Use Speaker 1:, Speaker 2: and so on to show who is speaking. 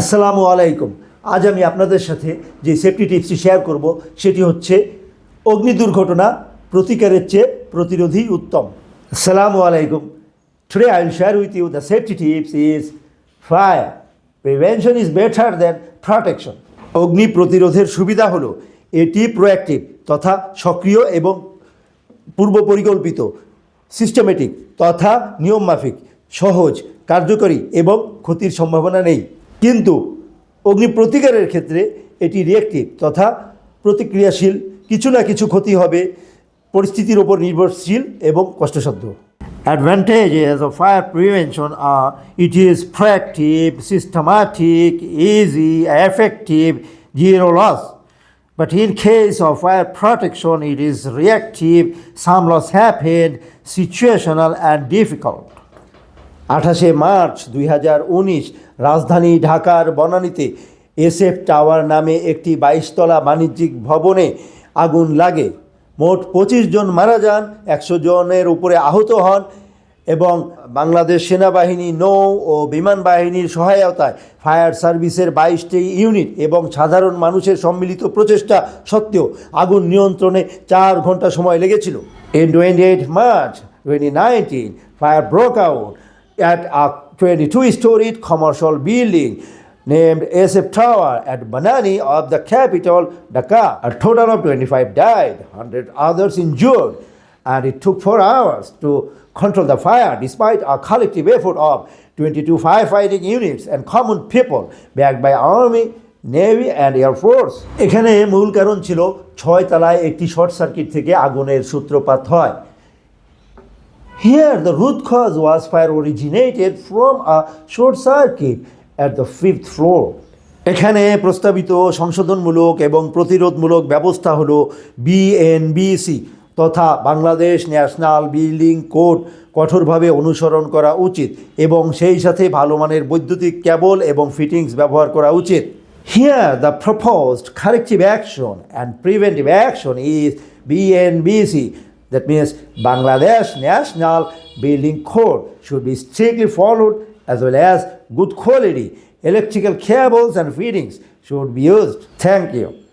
Speaker 1: আসসালামু আলাইকুম। আজ আমি আপনাদের সাথে যে সেফটি টিপসটি শেয়ার করব, সেটি হচ্ছে অগ্নি দুর্ঘটনা প্রতিকারের চেয়ে প্রতিরোধী উত্তম। আসসালামু আলাইকুম। Today I will share with you the safety tips is fire prevention is better than protection অগ্নি প্রতিরোধের সুবিধা হলো এটি প্রোঅ্যাক্টিভ তথা সক্রিয় এবং পূর্ব পরিকল্পিত সিস্টেমেটিক তথা নিয়মমাফিক সহজ, কার্যকরী এবং ক্ষতির সম্ভাবনা নেই। কিন্তু অগ্নি প্রতিকারের ক্ষেত্রে এটি রিয়েক্টিভ তথা প্রতিক্রিয়াশীল, কিছু না কিছু ক্ষতি হবে, পরিস্থিতির ওপর নির্ভরশীল এবং কষ্টসাধ্য। Advantages of fire prevention are it is proactive systematic easy effective zero loss but in case of fire protection it is reactive some loss happen situational and difficult আঠাশে মার্চ দুই হাজার উনিশ, রাজধানী ঢাকার বনানীতে এসএফ টাওয়ার নামে একটি বাইশতলা বাণিজ্যিক ভবনে আগুন লাগে। মোট পঁচিশ জন মারা যান, একশো জনের উপরে আহত হন এবং বাংলাদেশ সেনাবাহিনী নৌ ও বিমান বাহিনীর সহায়তায় ফায়ার সার্ভিসের বাইশটি ইউনিট এবং সাধারণ মানুষের সম্মিলিত প্রচেষ্টা সত্ত্বেও আগুন নিয়ন্ত্রণে চার ঘণ্টা সময় লেগেছিল। In twenty eight March twenty nineteen fire broke out at a 22-storied commercial building named SF Tower at Banani of the capital, Dhaka. A total of 25 died, 100 others injured, and it took four hours to control the fire despite a collective effort of 22 firefighting units and common people backed by army, navy and air force এখানে মূল কারণ ছিল ছয় তলায় একটি short circuit থেকে আগুনের সূত্রপাত হয় Here, the root cause was fire originated from a short circuit at the fifth floor. এখানে প্রস্তাবিত সংশোধনমূলক এবং প্রতিরোধমূলক ব্যবস্থা হল বিএনবিসি তথা বাংলাদেশ ন্যাশনাল বিল্ডিং কোড কঠোরভাবে অনুসরণ করা উচিত এবং সেই সাথে ভালো মানের বৈদ্যুতিক কেবল এবং ফিটিংস ব্যবহার করা উচিত here the proposed corrective action and preventive action is BNBC That means Bangladesh National Building Code should be strictly followed as well as good quality electrical cables and fittings should be used. Thank you.